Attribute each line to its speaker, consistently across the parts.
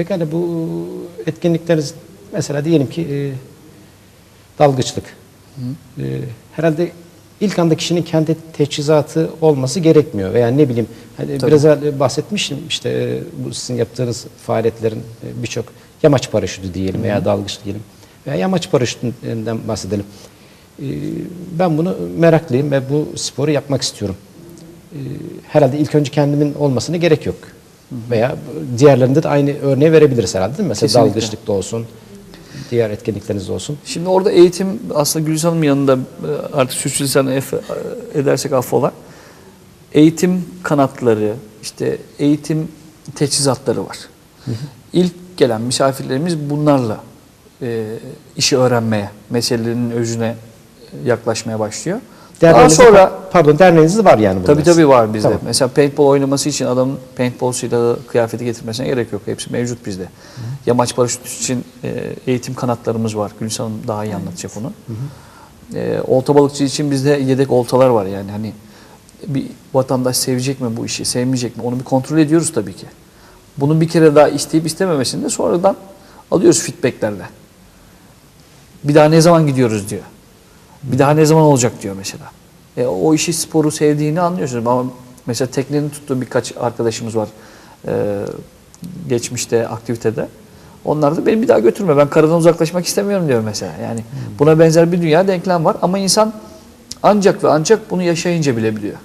Speaker 1: Pekala bu etkinlikleriniz mesela diyelim ki e, dalgıçlık. E, herhalde ilk anda kişinin kendi teçhizatı olması gerekmiyor veya ne bileyim hani
Speaker 2: Tabii.
Speaker 1: biraz evvel bahsetmiştim işte e, bu sizin yaptığınız faaliyetlerin e, birçok yamaç paraşütü diyelim veya dalgıç diyelim veya yamaç paraşütünden bahsedelim. E, ben bunu meraklıyım ve bu sporu yapmak istiyorum. E, herhalde ilk önce kendimin olmasına gerek yok. Veya diğerlerinde de aynı örneği verebiliriz herhalde değil mi? Mesela
Speaker 2: Kesinlikle.
Speaker 1: dalgıçlıkta olsun, diğer etkinliklerinizde olsun.
Speaker 2: Şimdi orada eğitim aslında Gülüz Hanım yanında e, artık sürçülisan ef- edersek affola. Eğitim kanatları, işte eğitim teçhizatları var. İlk gelen misafirlerimiz bunlarla e, işi öğrenmeye, meselenin özüne yaklaşmaya başlıyor. Daha sonra
Speaker 1: pardon derneğinizde var yani bunlar.
Speaker 2: Tabii tabii var bizde.
Speaker 1: Tamam.
Speaker 2: Mesela paintball oynaması için adamın paintball silahı, kıyafeti getirmesine gerek yok. Hepsi mevcut bizde. Yamaç paraşüt için e, eğitim kanatlarımız var. Gülüş Hanım daha iyi anlatacak onu. E, olta balıkçı için bizde yedek oltalar var yani hani bir vatandaş sevecek mi bu işi, sevmeyecek mi onu bir kontrol ediyoruz tabii ki. Bunun bir kere daha isteyip istememesini de sonradan alıyoruz feedbacklerle. Bir daha ne zaman gidiyoruz diyor. Bir daha ne zaman olacak diyor mesela. E, o işi sporu sevdiğini anlıyorsunuz. Ama mesela teknenin tuttuğu birkaç arkadaşımız var. e, geçmişte aktivitede. Onlar da beni bir daha götürme. Ben karadan uzaklaşmak istemiyorum diyor mesela. Yani buna benzer bir dünya denklem var. Ama insan ancak ve ancak bunu yaşayınca bilebiliyor.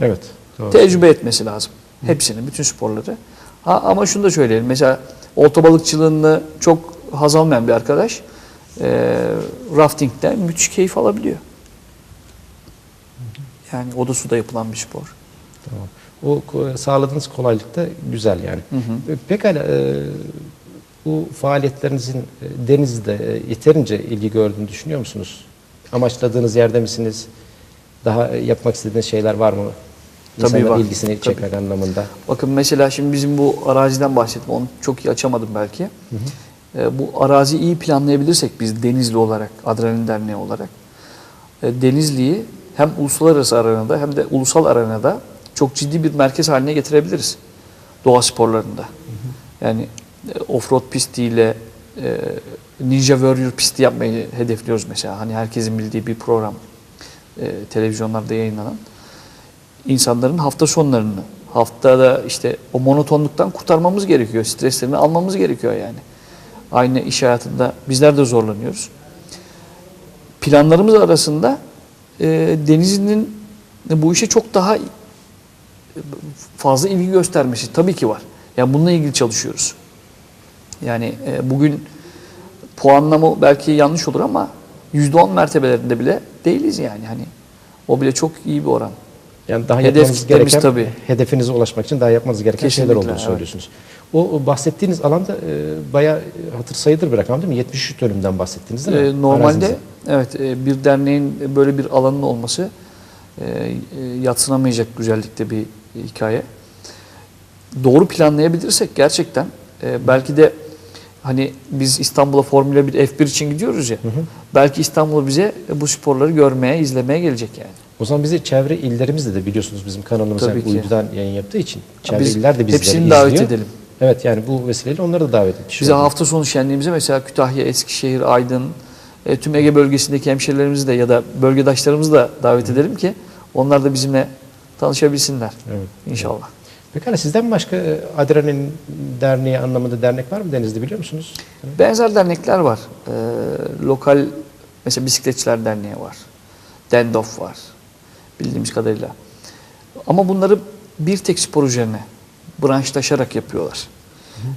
Speaker 1: Evet. Doğru.
Speaker 2: Tecrübe etmesi lazım. Hepsini, bütün sporları. Ha, ama şunu da söyleyelim. Mesela olta balıkçılığında çok haz almayan bir arkadaş e, raftingden müthiş keyif alabiliyor. Yani o da suda yapılan bir spor.
Speaker 1: Tamam. O sağladığınız kolaylık da güzel yani. E, Pekala e, bu faaliyetlerinizin e, denizde e, yeterince ilgi gördüğünü düşünüyor musunuz? Amaçladığınız yerde misiniz? Daha yapmak istediğiniz şeyler var mı?
Speaker 2: Tabii var.
Speaker 1: ilgisini
Speaker 2: Tabii.
Speaker 1: çekmek anlamında.
Speaker 2: Bakın mesela şimdi bizim bu araziden bahsettim. Onu çok iyi açamadım belki. E, bu araziyi iyi planlayabilirsek biz Denizli olarak, Adrenalin Derneği olarak e, Denizli'yi hem uluslararası arenada hem de ulusal arenada çok ciddi bir merkez haline getirebiliriz. Doğa sporlarında. Yani e, offroad pistiyle e, Ninja Warrior pisti yapmayı hedefliyoruz mesela. Hani herkesin bildiği bir program. E, televizyonlarda yayınlanan insanların hafta sonlarını, haftada işte o monotonluktan kurtarmamız gerekiyor. Streslerini almamız gerekiyor yani. Aynı iş hayatında bizler de zorlanıyoruz. Planlarımız arasında e, Denizli'nin bu işe çok daha fazla ilgi göstermesi tabii ki var. Yani bununla ilgili çalışıyoruz. Yani e, bugün puanlama belki yanlış olur ama %10 mertebelerinde bile değiliz yani. Hani o bile çok iyi bir oran.
Speaker 1: Yani daha
Speaker 2: Hedef
Speaker 1: yapmanız gereken,
Speaker 2: tabii.
Speaker 1: hedefinize ulaşmak için daha yapmanız gereken şeyler
Speaker 2: Kesinlikle,
Speaker 1: olduğunu
Speaker 2: evet.
Speaker 1: söylüyorsunuz. O, bahsettiğiniz alanda e, bayağı hatır sayılır bir rakam değil mi? 73 dönümden bahsettiniz değil mi?
Speaker 2: Ee, normalde
Speaker 1: Arazinize.
Speaker 2: evet e, bir derneğin böyle bir alanın olması e, e, yatsınamayacak güzellikte bir hikaye. Doğru planlayabilirsek gerçekten e, belki de hani biz İstanbul'a Formula 1 F1 için gidiyoruz ya. Belki İstanbul bize bu sporları görmeye, izlemeye gelecek yani.
Speaker 1: O zaman bizi çevre illerimizde de biliyorsunuz bizim kanalımız
Speaker 2: Tabii
Speaker 1: yani
Speaker 2: ki.
Speaker 1: uydudan yayın yaptığı için çevre
Speaker 2: Biz
Speaker 1: iller de bizleri
Speaker 2: hepsini
Speaker 1: izliyor.
Speaker 2: davet edelim.
Speaker 1: Evet yani bu vesileyle onları da davet etmiş
Speaker 2: Bize hafta sonu şenliğimize mesela Kütahya, Eskişehir, Aydın, e, tüm Ege bölgesindeki hemşerilerimizi de ya da bölgedaşlarımızı da davet edelim ki onlar da bizimle tanışabilsinler.
Speaker 1: Evet.
Speaker 2: İnşallah.
Speaker 1: Pekala sizden başka e, Adrenalin Derneği anlamında dernek var mı Denizli biliyor musunuz?
Speaker 2: Benzer dernekler var. Ee, lokal mesela Bisikletçiler Derneği var. Dendof var. Bildiğimiz kadarıyla. Ama bunları bir tek spor üzerine branşlaşarak yapıyorlar.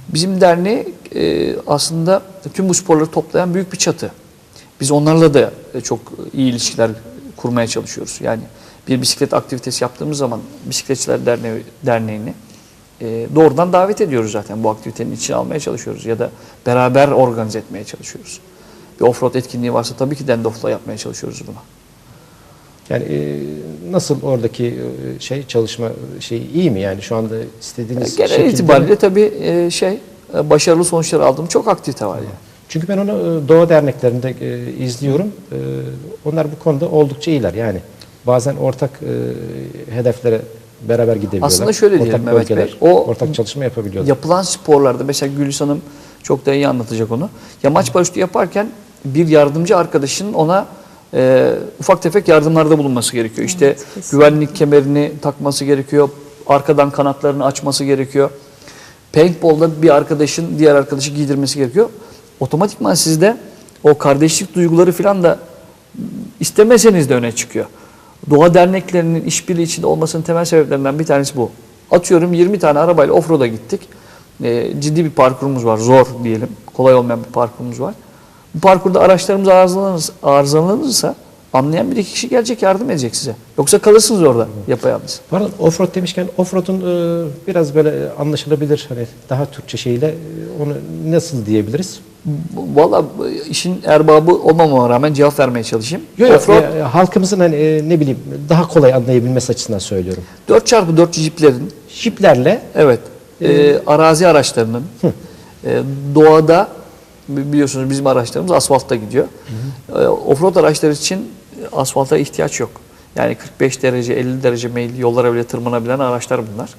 Speaker 2: Bizim derneği e, aslında tüm bu sporları toplayan büyük bir çatı. Biz onlarla da e, çok iyi ilişkiler kurmaya çalışıyoruz. Yani bir bisiklet aktivitesi yaptığımız zaman Bisikletçiler Derneği, Derneği'ni e, doğrudan davet ediyoruz zaten bu aktivitenin içine almaya çalışıyoruz ya da beraber organize etmeye çalışıyoruz. Bir offroad etkinliği varsa tabii ki Dendof'la yapmaya çalışıyoruz bunu.
Speaker 1: Yani e, nasıl oradaki e, şey çalışma şey iyi mi yani şu anda istediğiniz
Speaker 2: Genel
Speaker 1: şekilde
Speaker 2: itibariyle tabii e, şey e, başarılı sonuçlar aldığım çok aktivite var yani.
Speaker 1: Çünkü ben onu e, doğa derneklerinde e, izliyorum. E, onlar bu konuda oldukça iyiler. Yani bazen ortak e, hedeflere beraber gidebiliyorlar.
Speaker 2: Aslında şöyle
Speaker 1: ortak
Speaker 2: diyelim Mehmet Bey, o-
Speaker 1: ortak çalışma yapabiliyorlar.
Speaker 2: Yapılan sporlarda mesela Gülis Hanım çok da iyi anlatacak onu. Yamaç paraşütü yaparken bir yardımcı arkadaşının ona e, ufak tefek yardımlarda bulunması gerekiyor. İşte
Speaker 3: Evet, kesinlikle.
Speaker 2: güvenlik kemerini takması gerekiyor. Arkadan kanatlarını açması gerekiyor. Paintball'da bir arkadaşın diğer arkadaşı giydirmesi gerekiyor. Otomatikman sizde o kardeşlik duyguları falan da istemeseniz de öne çıkıyor. Doğa derneklerinin işbirliği içinde olmasının temel sebeplerinden bir tanesi bu. Atıyorum 20 tane arabayla offroad'a gittik. Ee, ciddi bir parkurumuz var. Zor diyelim. Kolay olmayan bir parkurumuz var. Parkurda araçlarımız arızalanırsa, arızalanırsa anlayan bir iki kişi gelecek yardım edecek size. Yoksa kalırsınız orada yapayalnız.
Speaker 1: Pardon offroad demişken offroad'un e, biraz böyle anlaşılabilir hani daha Türkçe şeyle e, onu nasıl diyebiliriz?
Speaker 2: Valla işin erbabı olmamama rağmen cevap vermeye çalışayım.
Speaker 1: Yok yok
Speaker 2: Offroad
Speaker 1: e, halkımızın hani e, ne bileyim daha kolay anlayabilmesi açısından söylüyorum.
Speaker 2: 4x4 jiplerin
Speaker 1: Jiplerle
Speaker 2: Evet. e, arazi araçlarının e, doğada biliyorsunuz bizim araçlarımız asfaltta gidiyor. E, offroad araçları için asfalta ihtiyaç yok. Yani 45 derece 50 derece meyilli yollara bile tırmanabilen araçlar bunlar.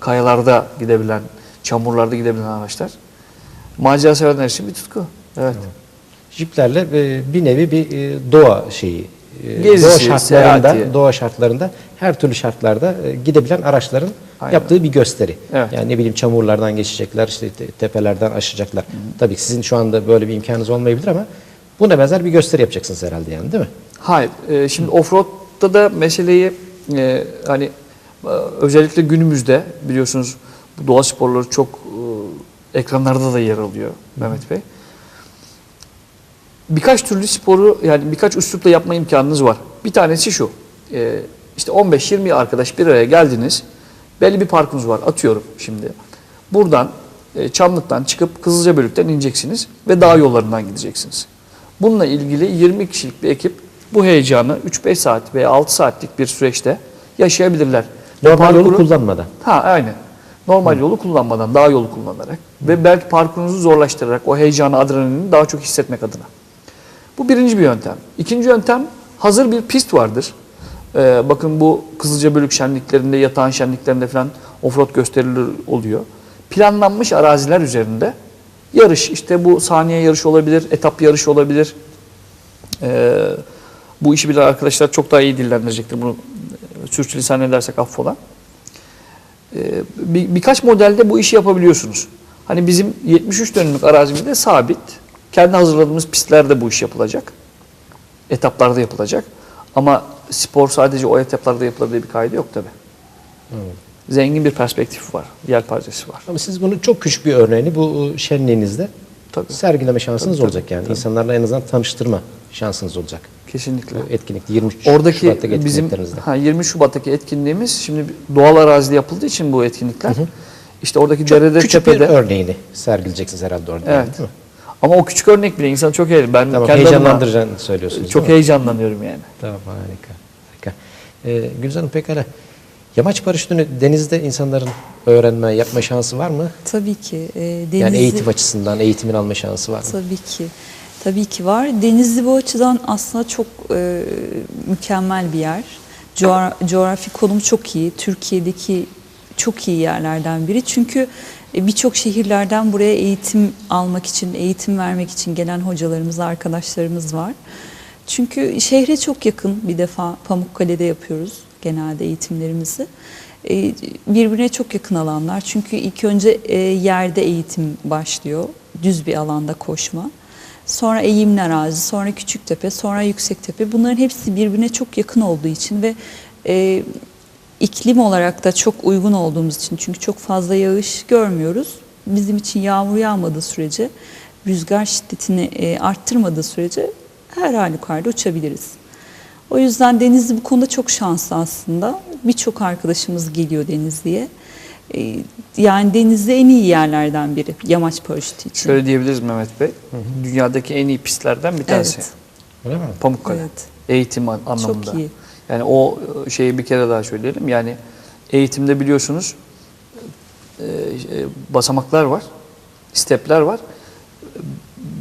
Speaker 2: Kayalarda gidebilen, çamurlarda gidebilen araçlar. Macera severler için bir tutku. Evet.
Speaker 1: Jiplerle e, bir nevi bir e, doğa şeyi. e,
Speaker 2: Gezisi,
Speaker 1: doğa şartlarında,
Speaker 2: seyahati.
Speaker 1: doğa şartlarında her türlü şartlarda gidebilen araçların
Speaker 2: Aynen.
Speaker 1: yaptığı bir gösteri.
Speaker 2: Evet.
Speaker 1: Yani ne bileyim çamurlardan geçecekler, işte te- tepelerden aşacaklar. Tabii ki sizin şu anda böyle bir imkanınız olmayabilir ama buna benzer bir gösteri yapacaksınız herhalde yani değil mi?
Speaker 2: Hayır. e, şimdi offroad'da da meseleyi e, hani e, özellikle günümüzde biliyorsunuz bu doğa sporları çok e, ekranlarda da yer alıyor Mehmet Bey. Birkaç türlü sporu yani birkaç üslupla yapma imkanınız var. Bir tanesi şu. e, işte 15-20 arkadaş bir araya geldiniz. Belli bir parkurunuz var. Atıyorum şimdi. Buradan e, Çamlık'tan çıkıp Kızılcabölük'ten ineceksiniz ve dağ yollarından gideceksiniz. Bununla ilgili 20 kişilik bir ekip bu heyecanı 3-5 saat veya 6 saatlik bir süreçte yaşayabilirler.
Speaker 1: Normal yolu kullanmadan.
Speaker 2: Ha aynen. Normal yolu kullanmadan, dağ yolu kullanarak ve belki parkurunuzu zorlaştırarak o heyecanı, adrenalini daha çok hissetmek adına. Bu birinci bir yöntem. İkinci yöntem hazır bir pist vardır. Ee, bakın bu Kızılcabölük şenliklerinde, yatağan şenliklerinde falan offroad gösterileri oluyor. Planlanmış araziler üzerinde yarış, işte bu saniye yarışı olabilir, etap yarışı olabilir. Ee, bu işi bilen arkadaşlar çok daha iyi dillendirecektir bunu. Sürçülisan edersek affola. Ee, bir, birkaç modelde bu işi yapabiliyorsunuz. Hani bizim 73 dönümlük arazimizde sabit. Kendi hazırladığımız pistlerde bu iş yapılacak. Etaplarda yapılacak. Ama spor sadece o etaplarda diye bir kaydı yok tabi. Zengin bir perspektif var. Yelpazesi var.
Speaker 1: Ama siz bunun çok küçük bir örneğini bu şenliğinizde
Speaker 2: Tabii.
Speaker 1: sergileme şansınız
Speaker 2: Tabii,
Speaker 1: olacak yani. İnsanlarla en azından tanıştırma şansınız olacak.
Speaker 2: Kesinlikle.
Speaker 1: Bu etkinlikte 23
Speaker 2: Oradaki
Speaker 1: Şubat'taki
Speaker 2: bizim ha, 20 Şubat'taki etkinliğimiz şimdi doğal arazide yapıldığı için bu etkinlikler. İşte oradaki
Speaker 1: Çok
Speaker 2: derede
Speaker 1: küçük
Speaker 2: tepede.
Speaker 1: bir örneğini sergileyeceksiniz herhalde orada. yani,
Speaker 2: Evet.
Speaker 1: mi?
Speaker 2: Ama o küçük örnek bile insanı çok eğlenir. Ben
Speaker 1: Tamam heyecanlandıracağını söylüyorsunuz.
Speaker 2: çok heyecanlanıyorum yani.
Speaker 1: Tamam harika. harika. Ee, Gülcan Hanım pekala. Yamaç paraşütünü denizde insanların öğrenme, yapma şansı var mı?
Speaker 3: Tabii ki. E,
Speaker 1: Yani
Speaker 3: Denizli-
Speaker 1: eğitim açısından eğitimin alma şansı var mı?
Speaker 3: Tabii ki. Tabii ki var. Denizli bu açıdan aslında çok e, mükemmel bir yer. Coğra- coğrafi konumu çok iyi. Türkiye'deki çok iyi yerlerden biri. Çünkü birçok şehirlerden buraya eğitim almak için, eğitim vermek için gelen hocalarımız, arkadaşlarımız var. Çünkü şehre çok yakın bir defa Pamukkale'de yapıyoruz genelde eğitimlerimizi. E, Birbirine çok yakın alanlar. Çünkü ilk önce e, yerde eğitim başlıyor. Düz bir alanda koşma. Sonra eğimli arazi, sonra Küçüktepe, sonra Yüksektepe. Bunların hepsi birbirine çok yakın olduğu için ve e, iklim olarak da çok uygun olduğumuz için çünkü çok fazla yağış görmüyoruz. Bizim için yağmur yağmadığı sürece, rüzgar şiddetini e, arttırmadığı sürece her halükarda uçabiliriz. O yüzden Denizli bu konuda çok şanslı aslında. Birçok arkadaşımız geliyor Denizli'ye. E, yani Denizli en iyi yerlerden biri yamaç paraşütü için.
Speaker 2: Şöyle diyebiliriz Mehmet Bey. Dünyadaki en iyi pistlerden bir tanesi.
Speaker 3: Evet.
Speaker 1: Öyle mi?
Speaker 2: Pamukkale.
Speaker 3: Evet.
Speaker 2: Eğitim an- anlamında.
Speaker 3: Çok iyi.
Speaker 2: Yani o e, şeyi bir kere daha söyleyelim. Yani eğitimde biliyorsunuz e, e, basamaklar var, stepler var.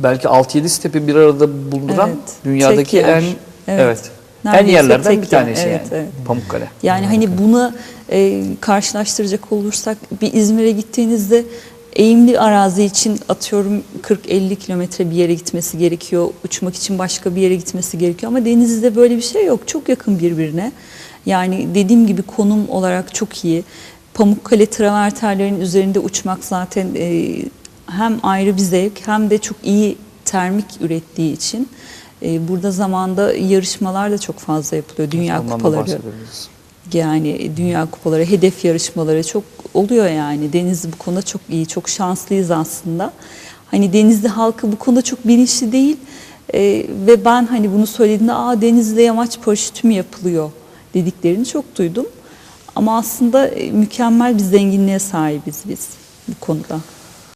Speaker 2: Belki 6-7 stepi bir arada bulunduran
Speaker 3: Evet,
Speaker 2: dünyadaki
Speaker 3: yer.
Speaker 2: en
Speaker 3: Evet.
Speaker 2: evet. en
Speaker 3: Neredeyse
Speaker 2: yerlerden
Speaker 3: tek
Speaker 2: bir tanesi
Speaker 3: yer.
Speaker 2: yani.
Speaker 3: Evet, evet.
Speaker 2: Pamukkale.
Speaker 3: Yani hani bunu e, karşılaştıracak olursak bir İzmir'e gittiğinizde eğimli arazi için atıyorum 40-50 kilometre bir yere gitmesi gerekiyor. Uçmak için başka bir yere gitmesi gerekiyor. Ama Denizli'de böyle bir şey yok. Çok yakın birbirine. Yani dediğim gibi konum olarak çok iyi. Pamukkale traverterlerin üzerinde uçmak zaten e, hem ayrı bir zevk hem de çok iyi termik ürettiği için. e, burada zamanda yarışmalar da çok fazla yapılıyor. Dünya
Speaker 2: Ondan da
Speaker 3: kupaları. Yani dünya kupaları, hedef yarışmaları çok oluyor yani. Denizli bu konuda çok iyi, çok şanslıyız aslında. Hani Denizli halkı bu konuda çok bilinçli değil. Ee, ve ben hani bunu söylediğimde aa Denizli'de yamaç paraşütü mü yapılıyor dediklerini çok duydum. Ama aslında e, mükemmel bir zenginliğe sahibiz biz bu konuda.